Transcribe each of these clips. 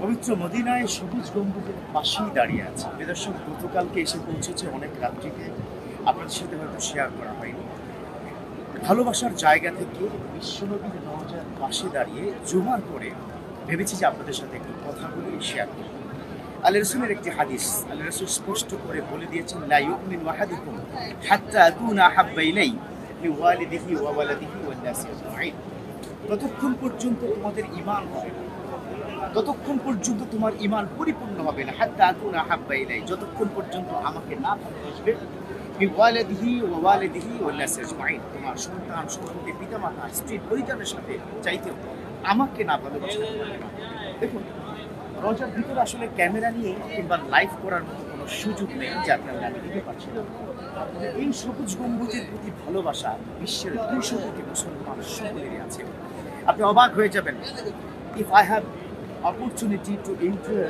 পবিত্র মদিনায় সবুজ গম্বুজের পাশেই দাঁড়িয়ে আছে। বেদর্শক গতকালকে এসে পৌঁছেছে অনেক রাত্রিতে। আপনাদের সাথে হয়তো শেয়ার করা হয়নি। ভালোবাসার জায়গা থেকে বিশ্বনবীর রওজার পাশে দাঁড়িয়ে জুমার করে ভেবেছি যে আপনাদের সাথে একটু কথা বলে শেয়ার করব আল্লাহ রসুলের একটি হাদিস, আল্লাহ রসুল স্পষ্ট করে বলে দিয়েছেন, লা ওয়াহাদুকুম হাত্তা আকুনা হাব্বা ইলাই লিওয়ালিদিহি ওয়া ওয়ালাদিহি ওয়ান নাসি ততক্ষণ পর্যন্ত তোমাদের ঈমান হবে ততক্ষণ পর্যন্ত তোমার ইমান পরিপূর্ণ হবে না। হাত্তা আকুনা হাব্বা ইলাই যতক্ষণ পর্যন্ত আমাকে না ভালোবাসবে বিওয়ালিদিহি ওয়া ওয়ালিদিহি ওয়ান নাসি আজমাইন। তোমার সন্তান, সন্ততি, পিতামাতা, স্ত্রী, পরিজনের সাথে চাইতেও আমাকে না না। দেখুন, রোজার ভিতরে আসলে ক্যামেরা নিয়ে কিংবা লাইভ করার মতো কোনো সুযোগ নেই যে আপনারা দিতে পারছেন। এই সবুজ গম্বুজের প্রতি ভালোবাসা বিশ্বের দুইশো কোটি মুসলমান সকলেরই আছে। আপনি অবাক হয়ে যাবেন। If I have opportunity to enter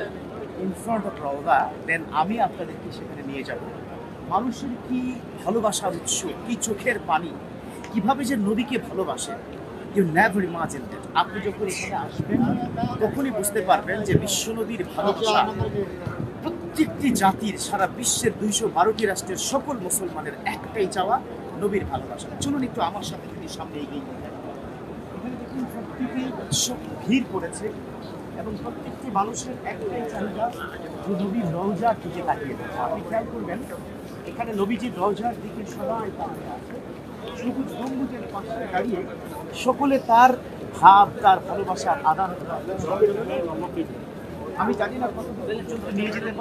in front of Rawdah then আমি আপনাদেরকে সেখানে নিয়ে যাব। মানুষের কি ভালোবাসার উৎস, কি চোখের পানি, কীভাবে যে নবীকে ভালোবাসে ইউ নেভার ইমাজিন দ্যাট আপনি যখন এখানে আসবেন, তখনই বুঝতে পারবেন যে বিশ্ব নদীর ভালোবাসা প্রত্যেকটি জাতির, সারা বিশ্বের দুইশো বারোটি রাষ্ট্রের সকল মুসলমানের একটাই চাওয়া নবীর ভালোবাসা। চলুন একটু আমার সাথে তিনি সামনে এগিয়ে। এখানে দেখুন ভিড় করেছে। এবং প্রত্যেকটি মানুষের একটাই চাহিদা যে নবীর রওজার দিকে তাকিয়ে থাকে আপনি খেয়াল করবেন, এখানে নবীজির রওজার দিকে সবাই তাকিয়ে সবুজ গম্বুজের পাশে দাঁড়িয়ে সকলে তার ভাব, তার ভালোবাসার আদান প্রদান আমি জানি না নিয়ে যেতে।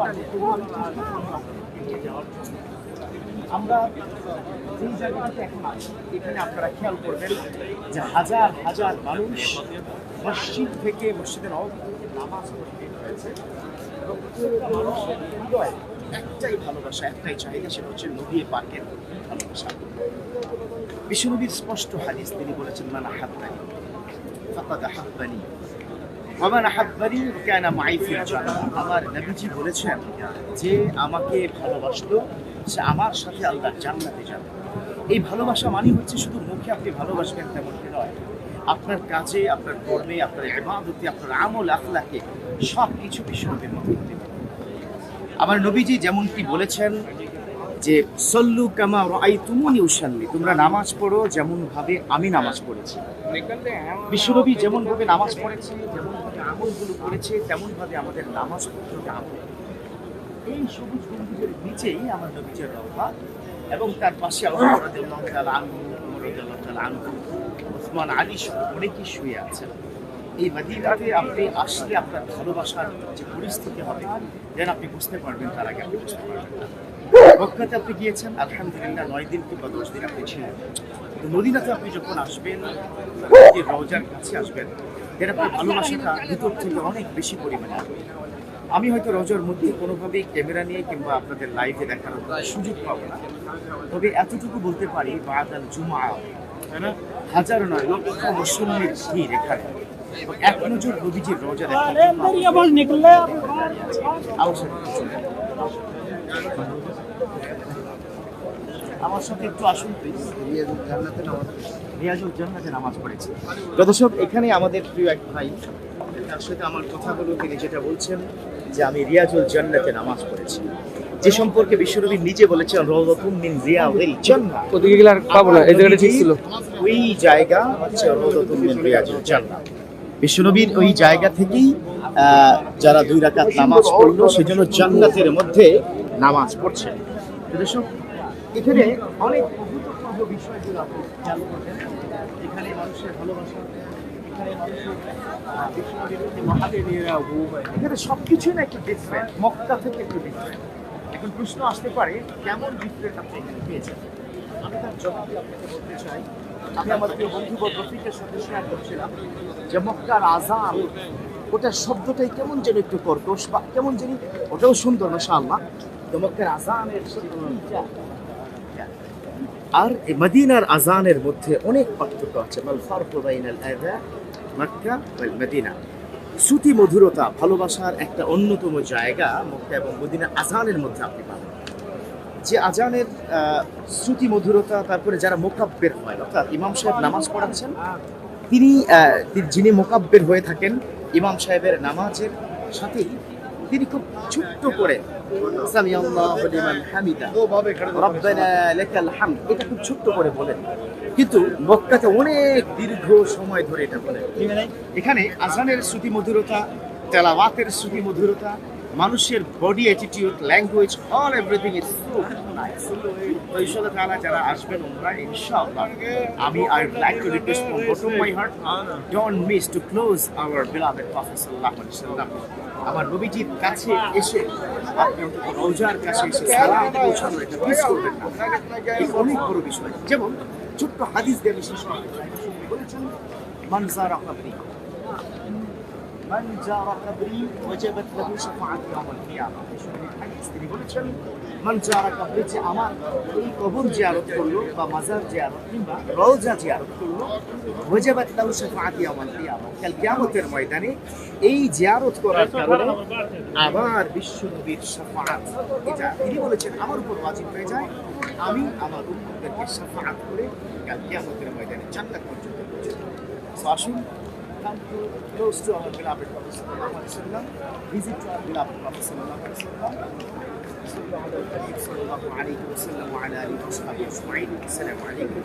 আমরা যেই জায়গাটাতে এখন আছি, এখানে আপনারা খেয়াল করবেন যে হাজার হাজার মানুষ মসজিদ থেকে মসজিদের নব নামাজ হয়েছে এবং একটাই ভালোবাসা, একটাই চাহিদা, সেটা হচ্ছে নদী পার্কের ভালোবাসা। বিশ্বনবীর স্পষ্ট হাদিস তিনি বলেছেন, মানা ফাকাদ হাব্বানি ওমান আহাব্বানি কানা মাই ফিল জান্নাহ আমার নবীজি বলেছেন যে আমাকে ভালোবাসলো, সে আমার সাথে আল্লাহ জান্নাতে যাবে। এই ভালোবাসা মানে হচ্ছে শুধু মুখে আপনি ভালোবাসবেন তেমনটি নয়। আপনার কাজে, আপনার কর্মে, আপনার ইবাদতে, আপনার আমল আখলাকে সব কিছু বিশ্বনবীর মতো হতে আমার নবীজি যেমনটি বলেছেন যে, সল্লু কামা রাই তুমুনি উসাল্লি। তোমরা নামাজ পড়ো যেমনভাবে আমি নামাজ পড়েছি। বিশ্বনবী যেমনভাবে নামাজ পড়েছি যেমন আমলগুলো করেছে তেমন ভাবে আমাদের নামাজ হবে আমল এই সবুজ গম্বুজের নিচেই আমার নবীজের রওজা এবং তার পাশে ওসমান আলী সহ অনেকেই শুয়ে আছেন। এই মদিনাতে আপনি আসলে আপনার ভালোবাসার যে পরিস্থিতি হবে, যেন আপনি বুঝতে পারবেন, তার আগে আপনি বুঝতে পারবেন মক্কাতে আপনি গিয়েছেন, আলহামদুলিল্লাহ নয় দিন কিংবা দশ দিন আপনি ছিলেন। মদিনাতে আপনি যখন আসবেন রওজার কাছে আসবেন? এর আপনার ভালোবাসাটা ভিতর থেকে অনেক বেশি পরিমাণে আমি হয়তো রোজার মধ্যে কোনোভাবেই ক্যামেরা নিয়ে কিংবা আপনাদের লাইভে দেখানোর সুযোগ পাবো না তবে এতটুকু বলতে পারি বাদাল জুমা হাজার নয় লক্ষ মুসল্লির ভিড় এখানে এক নজর নবীজির রোজা চলুন। আমার সাথে একটু আসুন প্লিজ রিয়াজুল জান্নাতে নামাজ পড়েছি। তো দর্শক এখানে আমাদের প্রিয় এক ভাই তার সাথে আমার কথা হলো তিনি যেটা বলছেন যে আমি রিয়াজুল জান্নাতে নামাজ পড়েছি। যে সম্পর্কে বিশ্বনবী নিজে বলেছেন রওদাতুম মিন রিয়াজিল জান্নাহ। ওদিকে গেলে আর পাবো না এই জায়গাটা ঠিক ছিল। ওই জায়গা হচ্ছে রওদাতুম মিন রিয়াজিল জান্নাহ। বিশ্বনবীর ওই জায়গা থেকেই যারা দুই রাকাত নামাজ পড়ল সেজন্য জান্নাতের মধ্যে নামাজ পড়ছে। দর্শক এখানে অনেক অভূতপূর্ব বিষয়গুলো আপনি খেয়াল করবেন। এখানে মানুষের ভালোবাসা এখানে মানুষের আহ, বিশ্বনবীর প্রতি মহাদেবের এখানে সব কিছুই না একটু ডিফারেন্ট মক্কা থেকে একটু ডিফারেন্ট এখন প্রশ্ন আসতে পারে কেমন ডিফারেন্ট আপনি এখানে পেয়েছেন? আমি তার জবাব আপনাকে বলতে চাই। আমি আমার প্রিয় বন্ধু বা রফিকের সাথে শেয়ার করছিলাম যে মক্কার আজান ওটার শব্দটাই কেমন যেন একটু কর্কশ বা কেমন জানি ওটাও সুন্দর মাসা আল্লাহ মক্কার আজানের শব্দটা আর মদিনার আজানের মধ্যে অনেক পার্থক্য আছে। Mecca Medina. শ্রুতি মধুরতা, ভালোবাসার একটা অন্যতম জায়গা মক্কা এবং মদিনা আজানের মধ্যে আপনি পাবেন। যে আজানের শ্রুতি মধুরতা, তারপরে যারা মোকাব্বের হয়, অর্থাৎ ইমাম সাহেব নামাজ পড়াচ্ছেন তিনি যিনি মোকাব্বের হয়ে থাকেন, ইমাম সাহেবের নামাজের সাথেই তিনি খুব ছোট্ট করে খুব করে বলেন। কিন্তু অনেক দীর্ঘ সময় ধরে এটা বলেন। এখানে আজানের শ্রুতি মধুরতা তেলাওয়াতের শ্রুতি মধুরতা মানুষের body attitude language all everything is so nice তো ইনশাআল্লাহ তাআলা যারা আসবেন উমরা ইনশাআল্লাহ, আমি I would like to request from bottom my heart don't miss to close our beloved prophet সাল্লাল্লাহু আলাইহি ওয়াসাল্লাম আমার নবীজির কাছে এসে, আপনি অন্তত রোজার কাছে এসে সালাম পৌঁছানো এটা মিস করবেন না। এই অনেক বড় বিষয়। যেমন, ছোট্ট হাদিস দিয়ে আমি শেষ করতে চাই। বলেছেন, মান জারা ওয়াজাবাত লাহু শাফাআত ইয়াউমাল কিয়ামা হাদিস তিনি বলেছেন, মান জারা কবরি যে আমার এই কবর জিয়ারত করল বা মাজার জিয়ারত কিংবা রওজা জিয়ারত করল, ওয়াজাবাত লাহু শাফাআত ইয়াউমাল কিয়ামা কাল কিয়ামতের ময়দানে এই জিয়ারত করার কারণে আবার বিশ্ব নবীর এটা তিনি বলেছেন, আমার উপর ওয়াজিব হয়ে যায়। আমি আমার উম্মতদেরকে শাফাআত করে কাল কিয়ামতের ময়দানে জান্নাত পর্যন্ত পৌঁছে আসুন come to close to our beloved Prophet sallallahu alaihi wasallam visit to our beloved Prophet sallallahu alaihi wasallam صلى على النبي صلى الله عليه وسلم وعلى اله وصحبه اجمعين السلام عليكم